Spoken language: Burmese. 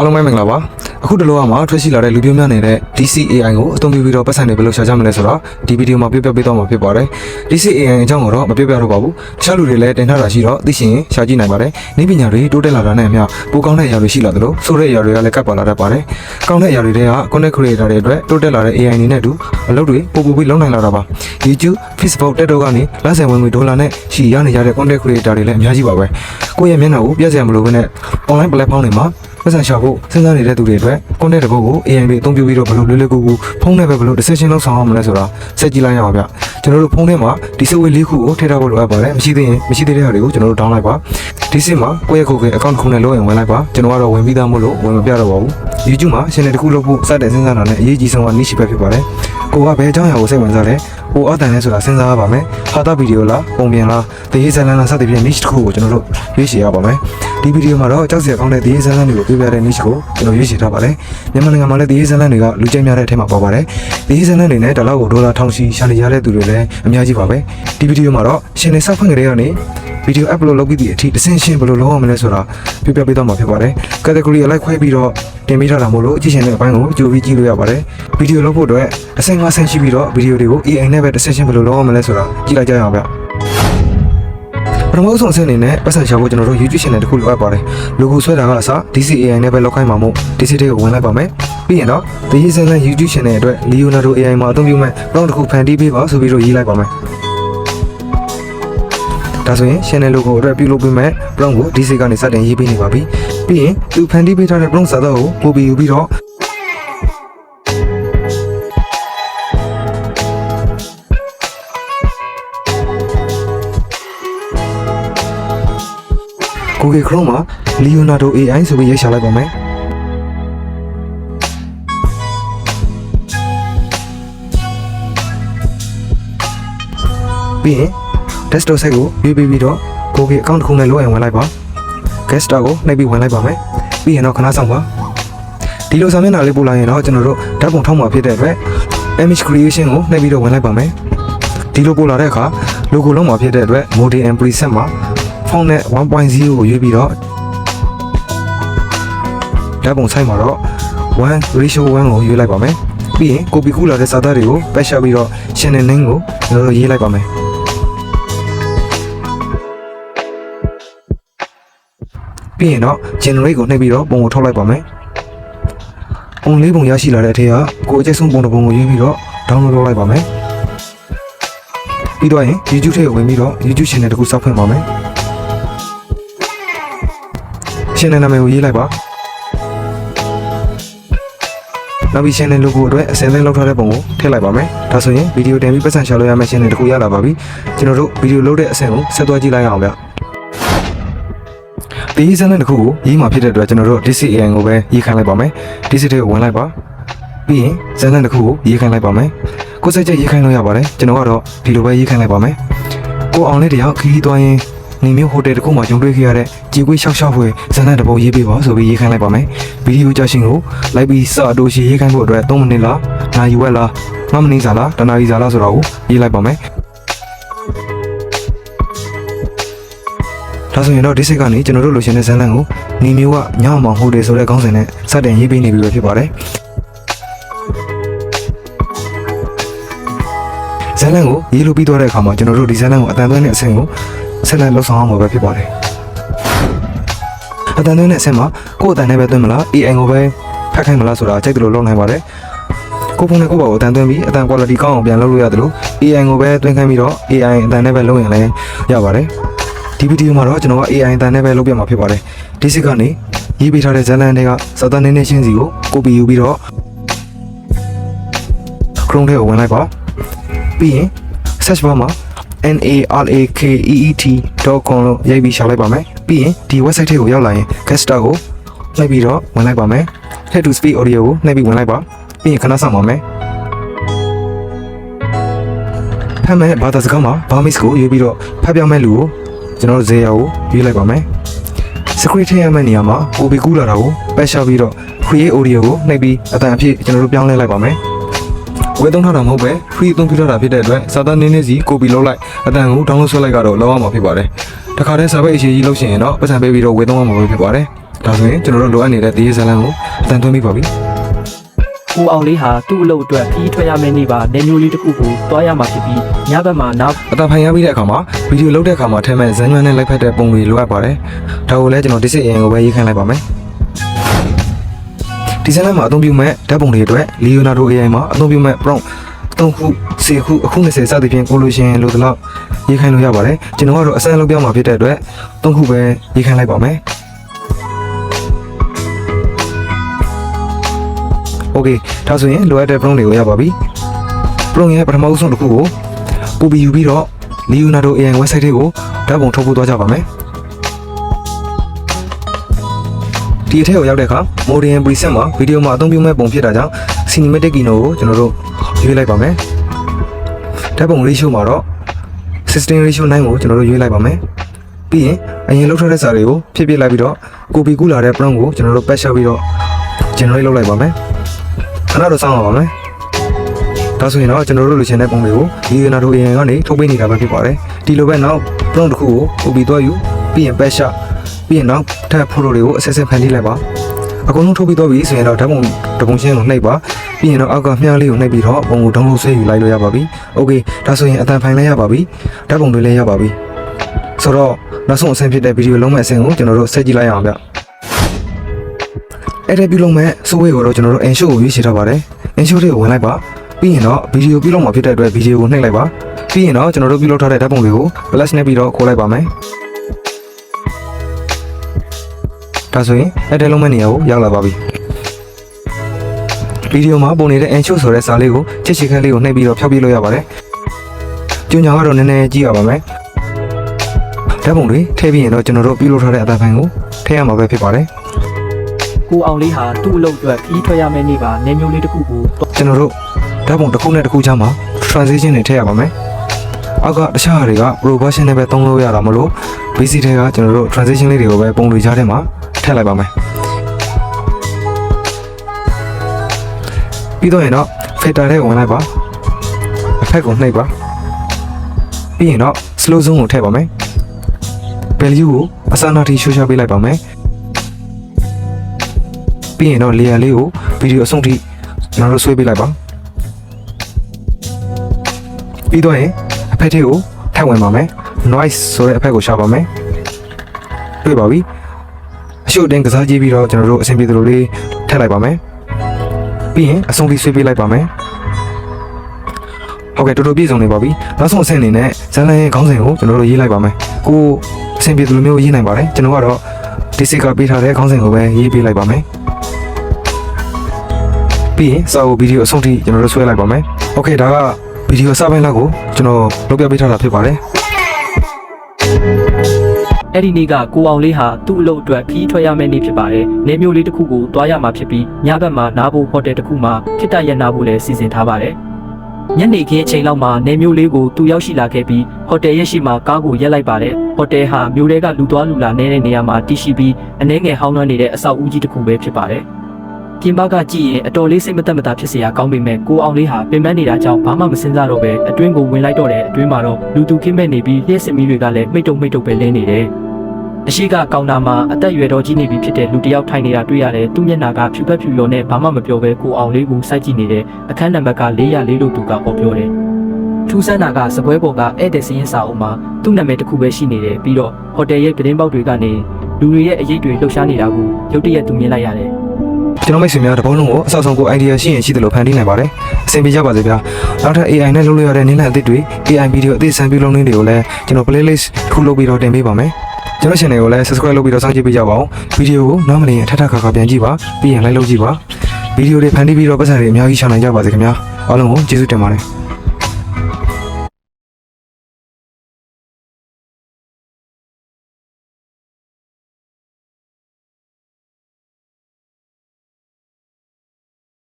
အားလုံးပဲမင်္ဂလာပါအခုတလောကမှာထွက်ရှိလာတဲ့လူပြိုများနေတဲ့ DCAI ကိုအသုံးပြုပြီးတော့ပတ်စံတွေဘယ်လိုရှာကြမလဲဆိုတော့ဒီဗီဒီယိုမှာပြပြပေးတော့မှာဖြစ်ပါတယ် DCAI အကြောင်းကိုတော့မပြပြတော့ပါဘူးတခြားလူတွေလည်းတင်ထားတာရှိတော့သိရှင်ရှာကြည့်နိုင်ပါတယ်နည်းပညာတွေတိုးတက်လာတာနဲ့အမျှပိုကောင်းတဲ့အရာတွေရှိလာသလိုဆိုတဲ့အရာတွေကလည်းကပ်ပါလာတတ်ပါတယ်ကောင်းတဲ့အရာတွေတွေက content creator တွေအတွက်တိုးတက်လာတဲ့ AI အနေနဲ့အတူအလုပ်တွေပို့ပို့ပြီးလုပ်နိုင်လာတာပါ YouTube Facebook TikTok ကနေလမ်းဆိုင်ဝင်ငွေဒေါ်လာနဲ့ရှီရနေကြတဲ့ content creator တွေလည်းအများကြီးပါပဲကိုယ့်ရဲ့မျက်နှာကိုပြည့်စရာမလိုဘဲနဲ့ online platform တွေမှာပတ်စံရှာဖို့စဉ်းစားနေတဲ့သူတွေအတွက် content တစ်ပုဒ်ကို AI တွေအသုံးပြုပြီးတော့ဘယ်လိုလွယ်လွယ်ကူကူဖုန်းနဲ့ပဲဘယ်လို decision လုပ်ဆောင်အောင်မလဲဆိုတာစက်ကြည့်လိုက်ရအောင်ဗျကျွန်တော်တို့ဖုန်းထဲမှာဒီ software လေးခုကိုထည့်ထားဖို့လိုအပ်ပါတယ်မရှိသေးရင်မရှိသေးတဲ့ဟာတွေကိုကျွန်တော်တို့ download လိုက်ပါဒီစစ်မှာကိုယ့်ရဲ့ကိုယ်က account တစ်ခုနဲ့လုပ်ရင်ဝင်လိုက်ပါကျွန်တော်ကတော့ဝင်ပြီးသားမို့လို့ဝင်မပြတော့ပါဘူး YouTube မှာ channel တစ်ခုလုပ်ဖို့စတဲ့စဉ်းစားတာနဲ့အရေးကြီးဆုံးက niche ပဲဖြစ်ပါတယ်ကိုကဘယ်အကြောင်းအရာကိုစိတ်ဝင်စားလဲ ဟိုအတန်လဲဆိုတာစဉ်းစားရပါမယ်ဟာတာဗီဒီယိုလားပုံပြင်လားတရေးဇာတ်လမ်းလားစသဖြင့် niche တစ်ခုကိုကျွန်တော်တို့ရွေးချယ်ရပါမယ်ဒီဗီဒီယိုမှာတော့ကြောက်စရာကောင်းတဲ့တရေးဇာတ်လမ်းတွေကိုပြပြတဲ့ niche ကိုကျွန်တော်ရွေးချယ်ထားပါတယ်မြန်မာနိုင်ငံမှာလည်းတရေးဇာတ်လမ်းတွေကလူကြိုက်များတဲ့အထက်မှာပါပါတယ်တရေးဇာတ်လမ်းတွေနဲ့ဒေါ်လာကိုဒေါ်လာထောင်ချီရှာနေရတဲ့သူတွေလည်းအများကြီးပါပဲဒီဗီဒီယိုမှာတော့ရှင်နေစောက်ဖွင့်ကြတဲ့ကနေ ဗီဒီယို upload လုပ်ပြီးသည့်အထိတစ်ဆင့်ရှင်းဘယ်လိုလုပ်ရမလဲဆိုတာပြပြပေးတော့မှာဖြစ်ပါတယ် category အလိုက်ခွဲပြီးတော့တင်ပေးထားတာမို့လို့ကြည့်ရှင်တဲ့အပိုင်းကိုကြိုပြီးကြည့်လို့ရပါတယ်ဗီဒီယိုလုပ်ဖို့အတွက်အဆင့်5ဆင့်ရှိပြီးတော့ဗီဒီယိုတွေကို AI နဲ့ပဲတစ်ဆင့်ရှင်းဘယ်လိုလုပ်ရမလဲဆိုတာကြည့်လိုက်ကြရအောင်ဗျပထမဆုံးအဆင့်အနေနဲ့ပတ်စံရှာဖို့ကျွန်တော်တို့ YouTube channel တစ်ခုလိုအပ်ပါတယ် logo ဆွဲတာကအစ DCAI နဲ့ပဲလောက်ခိုင်းမှာမို့ DC တွေကိုဝင်လိုက်ပါမယ်ပြီးရင်တော့ The Yezen YouTube channel အတွက် Leonardo AI မှာအသုံးပြုမဲ့ prompt တစ်ခုဖန်တီးပေးပါဆိုပြီးတော့ရေးလိုက်ပါမယ် ဒါဆိုရင် channel logo အတွက်ပြုလုပ်ပေးမဲ့ prompt ကို DC ကနေစတင်ရေးပေးနေပါပြီပြီးရင်သူဖန်တီးပေးထားတဲ့ prompt စာသားကိုပို့ပြီးယူပြီးတော့ကို Google Chrome မှာ Leonardo AI ဆိုပြီးရေးရှာလိုက်ပါမယ်ပြီးရင် desktop site ကိုရွေးပြီးပြီးတော့ Google account တစ်ခုနဲ့လုပ်ရင်ဝင်လိုက်ပါ guest star ကိုနှိပ်ပြီးဝင်လိုက်ပါမယ်ပြီးရင်တော့ခဏဆောင်ပါဒီလိုစာမျက်နှာလေးပို့လိုက်ရင်တော့ကျွန်တော်တို့ဓာတ်ပုံထောက်မှာဖြစ်တဲ့အတွက် image creation ကိုနှိပ်ပြီးတော့ဝင်လိုက်ပါမယ်ဒီလိုပို့လာတဲ့အခါ logo လုံးမှာဖြစ်တဲ့အတွက် model and preset မှာ font နဲ့1.0ကိုရွေးပြီးတော့ဓာတ်ပုံဆိုင်မှာတော့1 ratio 1ကိုရွေးလိုက်ပါမယ်ပြီးရင် copy ကူးလာတဲ့စာသားတွေကိုပတ်ရှပြီးတော့ channel name ကိုကျွန်တော်တို့ရေးလိုက်ပါမယ် ပြီးရင်တော့ generate ကိုနှိပ်ပြီးတော့ပုံကိုထုတ်လိုက်ပါမယ်ပုံလေးပုံရရှိလာတဲ့အထက်ကကိုအကျက်ဆုံးပုံတစ်ပုံကိုရွေးပြီးတော့ download လုပ်လိုက်ပါမယ်ပြီးတော့ရင် YouTube ထဲကိုဝင်ပြီးတော့ YouTube channel တစ်ခုစောက်ဖွင့်ပါမယ် channel နာမည်ကိုရေးလိုက်ပါနောက်ပြီး channel logo အတွက်အစင်းသိမ်းလောက်ထားတဲ့ပုံကိုထည့်လိုက်ပါမယ်ဒါဆိုရင်ဗီဒီယိုတင်ပြီးပတ်စံရှာလို့ရမယ့် channel တစ်ခုရလာပါပြီကျွန်တော်တို့ဗီဒီယိုလုပ်တဲ့အဆင့်ကိုဆက်သွားကြည့်လိုက်အောင်ဗျ ဒီစမ်းတဲ့တစ်ခုကိုရေးမှာဖြစ်တဲ့အတွက်ကျွန်တော်တို့ DCAI ကိုပဲရေးခိုင်းလိုက်ပါမယ် DC တွေကိုဝင်လိုက်ပါပြီးရင်စမ်းတဲ့တစ်ခုကိုရေးခိုင်းလိုက်ပါမယ်ကိုယ်စိတ်ချက်ရေးခိုင်းလို့ရပါတယ်ကျွန်တော်ကတော့ဒီလိုပဲရေးခိုင်းလိုက်ပါမယ်ကိုအောင်လေးတယောက်ခီးသွားရင်နေမျိုးဟိုတယ်တစ်ခုမှာဂျုံတွေ့ခဲ့ရတဲ့ကြည်ကွေးရှောက်ရှောက်ဖွယ်ဇန်နတစ်ပုတ်ရေးပေးပါဆိုပြီးရေးခိုင်းလိုက်ပါမယ်ဗီဒီယိုကြရှင်ကိုလိုက်ပြီးစအတိုးရှိရေးခိုင်းဖို့အတွက်3မိနစ်လားနာရီဝက်လား5မိနစ်စာလားတနာရီစာလားဆိုတော့ကိုရေးလိုက်ပါမယ် ဒါဆိုရင်တော့ဒီစိတ်ကနေကျွန်တော်တို့လိုချင်တဲ့ဇန်လန်ကိုနေမျိုးကညောင်မောင်ဟိုတယ်ဆိုတဲ့ခေါင်းစဉ်နဲ့စတင်ရေးပေးနေပြီပဲဖြစ်ပါတယ်ဇန်လန်ကိုရေးလို့ပြီးသွားတဲ့အခါမှာကျွန်တော်တို့ဒီဇန်လန်ကိုအတန်သွင်းတဲ့အဆင့်ကိုဆက်လက်လှုပ်ဆောင်အောင်ပဲဖြစ်ပါတယ်အတန်သွင်းတဲ့အဆင့်မှာကိုယ့်အတန်နဲ့ပဲသွင်းမလား AI ကိုပဲဖတ်ခိုင်းမလားဆိုတာအကြိုက်တယ်လို့လုပ်နိုင်ပါတယ်ကိုယ်ပုံနဲ့ကိုယ့်ဘာကိုအတန်သွင်းပြီးအတန် quality ကောင်းအောင်ပြန်လုပ်လို့ရတယ်လို့ AI ကိုပဲသွင်းခိုင်းပြီးတော့ AI အတန်နဲ့ပဲလုပ်ရင်လည်းရပါတယ် ဒီဗီဒီယိုမှာတော့ကျွန်တော်က AI အတန်နဲ့ပဲလုပ်ပြမှာဖြစ်ပါတယ်ဒီစစ်ကနေရေးပေးထားတဲ့ဇာတ်လမ်းတွေကစသနေနေချင်းစီကို copy ယူပြီးတော့ Chrome ထဲကိုဝင်လိုက်ပါပြီးရင် search bar မှာ narakeet.com လို့ရိုက်ပြီးရှာလိုက်ပါမယ်ပြီးရင်ဒီ website ထဲကိုရောက်လာရင် guest star ကိုနှိပ်ပြီးတော့ဝင်လိုက်ပါမယ် head to speed audio ကိုနှိပ်ပြီးဝင်လိုက်ပါပြီးရင်ခဏဆောင်ပါမယ်ဖမ်းမဲ့ဘာသာစကားမှာ Burmese ကိုရွေးပြီးတော့ဖတ်ပြမဲ့လူကို ကျွန်တော်တို့ဇေယျကိုရွေးလိုက်ပါမယ် script ထဲရမယ့်နေရာမှာ OB ကူးလာတာကိုပတ်ရှာပြီးတော့ create audio ကိုနှိပ်ပြီးအတန်အဖြစ်ကျွန်တော်တို့ပြောင်းလဲလိုက်ပါမယ်ဝယ်သုံးထားတာမဟုတ်ပဲ free သုံးပြထားတာဖြစ်တဲ့အတွက်စာသားနည်းနည်းစီ copy လုပ်လိုက်အတန်ကို download ဆွဲလိုက်ကတော့လောက်အောင်မှာဖြစ်ပါတယ်တခါတည်းစာပေအရေးကြီးလို့ရှိရင်တော့ပတ်စံပေးပြီးတော့ဝယ်သုံးအောင်မှာဖြစ်ပါတယ်ဒါဆိုရင်ကျွန်တော်တို့လိုအပ်နေတဲ့တရေဇလန်ကိုအတန်သွင်းပြီးပါပြီ ကိုအောင်လေးဟာသူ့အလုပ်အတွက်ခီးထွက်ရမယ့်နေ့ပါနေမျိုးလေးတစ်ခုကိုတွားရမှာဖြစ်ပြီးညဘက်မှာနောက်အတန်ဖိုင်ရပြီးတဲ့အခါမှာဗီဒီယိုလုပ်တဲ့အခါမှာထဲမဲ့ဇန်နွမ်းနဲ့လိုက်ဖက်တဲ့ပုံတွေလိုအပ်ပါတယ်ဒါကိုလည်းကျွန်တော် disk အရင်ကိုပဲရေးခိုင်းလိုက်ပါမယ်ဒီဇလန်မှာအသုံးပြုမဲ့ဓာတ်ပုံတွေအတွက် Leonardo AI မှာအသုံးပြုမဲ့ prompt 3ခု10ခုအခု20စသဖြင့်ကိုလိုရှင်လို့တော့ရေးခိုင်းလို့ရပါတယ်ကျွန်တော်ကတော့အစမ်းလုပ်ပြမှာဖြစ်တဲ့အတွက်3ခုပဲရေးခိုင်းလိုက်ပါမယ် โอเคဒါဆိုရင်လိုအပ်တဲ့ prompt တွေကိုရပါပြီ prompt ရဲ့ပထမဆုံးတစ်ခုကိုပို့ပြီးယူပြီးတော့ Leonardo AI website တွေကိုဓာတ်ပုံထုတ်ဖို့သွားကြပါမယ်ဒီအထက်ကိုရောက်တဲ့အခါ Modian preset မှာဗီဒီယိုမှာအသုံးပြုမဲ့ပုံဖြစ်တာကြောင့် cinematic keynote ကိုကျွန်တော်တို့ရွေးလိုက်ပါမယ်ဓာတ်ပုံ ratio မှာတော့16 ratio 9ကိုကျွန်တော်တို့ရွေးလိုက်ပါမယ်ပြီးရင်အရင်လောက်ထားတဲ့စာတွေကိုဖြည့်ပြလိုက်ပြီးတော့ copy ကူးလာတဲ့ prompt ကိုကျွန်တော်တို့ patch ပြီးတော့ generate လုပ်လိုက်ပါမယ် ခဏတော့စောင့်ပါပါမယ်ဒါဆိုရင်တော့ကျွန်တော်တို့လိုချင်တဲ့ပုံတွေကို Leonardo AI ကနေထုတ်ပေးနေတာပဲဖြစ်ပါတယ်ဒီလိုပဲနောက် prompt တစ်ခုကို copy သွားယူပြီးရင် patch ပြီးရင်နောက်ထပ် photo တွေကိုအဆက်ဆက်ဖန်တီးလိုက်ပါအကုန်လုံးထုတ်ပြီးတော့ပြီဆိုရင်တော့ဓာတ်ပုံတစ်ပုံချင်းကိုနှိပ်ပါပြီးရင်တော့အောက်ကမြှားလေးကိုနှိပ်ပြီးတော့ပုံကို download ဆွဲယူလိုက်လို့ရပါပြီ။ Okay ဒါဆိုရင်အတန်ဖိုင်လည်းရပါပြီ။ဓာတ်ပုံတွေလည်းရပါပြီ။ဆိုတော့နောက်ဆုံးအဆင့်ဖြစ်တဲ့ဗီဒီယိုလုံးမဲ့အဆင့်ကိုကျွန်တော်တို့ဆက်ကြည့်လိုက်အောင်ဗျ။ အဲ့ဒါပြုလုပ်မဲ့ software ကိုတော့ကျွန်တော်တို့ ensure ကိုရွေးချယ်ထားပါတယ်။ ensure တွေကိုဝင်လိုက်ပါပြီးရင်တော့ဗီဒီယိုပြုလုပ်မှာဖြစ်တဲ့အတွက်ဗီဒီယိုကိုနှိပ်လိုက်ပါပြီးရင်တော့ကျွန်တော်တို့ပြုလုပ်ထားတဲ့ဓာတ်ပုံတွေကို flash နဲ့ပြီးတော့ခိုးလိုက်ပါမယ်ဒါဆိုရင်အဲ့ဒီလုံးမဲ့နေရာကိုရောက်လာပါပြီဗီဒီယိုမှာပုံနေတဲ့ ensure ဆိုတဲ့စာလေးကိုချစ်ချစ်ခန်းလေးကိုနှိပ်ပြီးတော့ဖျောက်ပြလို့ရပါတယ်ကျုံညာကတော့နည်းနည်းကြည့်ရပါမယ်ဓာတ်ပုံတွေထည့်ပြီးရင်တော့ကျွန်တော်တို့ပြုလုပ်ထားတဲ့အသားပိုင်းကိုထည့်ရမှာပဲဖြစ်ပါတယ် ကိုအောင်လေးဟာသူ့အလုပ်အတွက်ခီးထွက်ရမယ့်နေ့ပါနေမျိုးလေးတစ်ခုကိုတွားကျွန်တော်တို့ဓာတ်ပုံတစ်ခုနဲ့တစ်ခုကြားမှာ transition တွေထည့်ရပါမယ်။အောက်ကတခြားဟာတွေက proportion နဲ့ပဲသုံးလို့ရတာမလို့ basic တွေကကျွန်တော်တို့ transition လေးတွေကိုပဲပုံတွေကြားထဲမှာထည့်လိုက်ပါမယ်။ပြီးတော့ရင်တော့ filter ထဲကိုဝင်လိုက်ပါ။အဖက်ကိုနှိပ်ပါ။ပြီးရင်တော့ slow zoom ကိုထည့်ပါမယ်။ value ကိုအစနာထိရှုရှားပေးလိုက်ပါမယ်။ ပြီးရင်တော့ layer လေးကိုဗီဒီယိုအဆုံးထိကျွန်တော်တို့ဆွဲပေးလိုက်ပါပြီးတော့ရင်အဖက်ထဲကိုထပ်ဝင်ပါမယ် noise ဆိုတဲ့အဖက်ကိုရှာပါမယ်တွေ့ပါပြီအရှုပ်တင်ကစားကြည့်ပြီးတော့ကျွန်တော်တို့အဆင်ပြေသလိုလေးထည့်လိုက်ပါမယ်ပြီးရင်အဆုံးထိဆွဲပေးလိုက်ပါမယ်ဟုတ်ကဲ့တော်တော်ပြည့်စုံနေပါပြီနောက်ဆုံးအဆင့်အနေနဲ့ဇန်လန်ရဲ့ခေါင်းစဉ်ကိုကျွန်တော်တို့ရေးလိုက်ပါမယ်ကိုအဆင်ပြေသလိုမျိုးရေးနိုင်ပါတယ်ကျွန်တော်ကတော့ဒီစစ်ကပေးထားတဲ့ခေါင်းစဉ်ကိုပဲရေးပေးလိုက်ပါမယ် ပြီးရင်စာအုပ်ဗီဒီယိုအဆုံးထိကျွန်တော်တို့ဆွဲလိုက်ပါမယ်။ Okay ဒါကဗီဒီယိုစာပိုင်းလောက်ကိုကျွန်တော်လုပ်ပြပေးထားတာဖြစ်ပါတယ်။အဲ့ဒီနေ့ကကိုအောင်လေးဟာသူ့အလုပ်အတွက်ဖြီးထွက်ရမယ့်နေ့ဖြစ်ပါတယ်။နေမျိုးလေးတစ်ခုကိုသွားရမှာဖြစ်ပြီးညဘက်မှာနားဖို့ဟိုတယ်တစ်ခုမှာခਿੱတရနာဖို့လည်းစီစဉ်ထားပါတယ်။ညနေခင်းအချိန်လောက်မှာနေမျိုးလေးကိုသူရောက်ရှိလာခဲ့ပြီးဟိုတယ်ရဲ့ရှိမှာကားကိုရက်လိုက်ပါတယ်ဟိုတယ်ဟာမြို့ထဲကလူသွားလူလာနေတဲ့နေရာမှာတည်ရှိပြီးအနှဲငယ်ဟောင်းနှွမ်းနေတဲ့အဆောက်အဦကြီးတစ်ခုပဲဖြစ်ပါတယ် ပြင်ပကကြည့်ရင်အတော်လေးစိတ်မသက်မသာဖြစ်စရာကောင်းပေမဲ့ကိုအောင်လေးဟာပင်ပန်းနေတာကြောင့်ဘာမှမစင်စားတော့ပဲအတွင်းကိုဝင်လိုက်တော့တဲ့အတွင်းမှာတော့လူသူခင်းမဲ့နေပြီးလျှက်စင်မီတွေကလည်းမိတ်တုံမိတ်တုံပဲလဲနေတယ်အရှိကကောင်တာမှာအသက်ရွယ်တော်ကြီးနေပြီဖြစ်တဲ့လူတစ်ယောက်ထိုင်နေတာတွေ့ရတယ်သူ့မျက်နှာကဖြူဖက်ဖြူရောနဲ့ဘာမှမပြောပဲကိုအောင်လေးကိုစိုက်ကြည့်နေတဲ့အခန်းနံပါတ်က404လို့သူကဟောပြောတယ်ထူးဆန်းတာကစပွဲပေါ်ကဧည့်သည်စင်းစာအုပ်မှာသူ့နာမည်တစ်ခုပဲရှိနေတယ်ပြီးတော့ဟိုတယ်ရဲ့ပြတင်းပေါက်တွေကနေလူတွေရဲ့အရေးတွေလှုပ်ရှားနေတာကိုရုတ်တရက်သူမြင်လိုက်ရတယ် ကျွန်တော်မိတ်ဆွေများတပေါင်းလုံးကိုအဆောက်အအုံကို idea ရှိရင်ရှိတယ်လို့ဖန်တီးနိုင်ပါတယ်အဆင်ပြေကြပါစေဗျာနောက်ထပ် AI နဲ့လုပ်လို့ရတဲ့နည်းလမ်းအသစ်တွေ AI video အသစ်စမ်းပြုလုပ်နေတွေကိုလည်းကျွန်တော် playlist တစ်ခုလုပ်ပြီးတော့တင်ပေးပါမယ်ကျွန်တော် channel ကိုလည်း subscribe လုပ်ပြီးတော့စောင့်ကြည့်ပေးကြပါဦးဗီဒီယိုကိုနောက်မနေရင်ထပ်ထပ်ခါခါပြန်ကြည့်ပါပြီးရင် like လုပ်ကြည့်ပါဗီဒီယိုတွေဖန်တီးပြီးတော့ပတ်စံတွေအများကြီးရှာနိုင်ကြပါစေခင်ဗျာအားလုံးကိုကျေးဇူးတင်ပါတယ်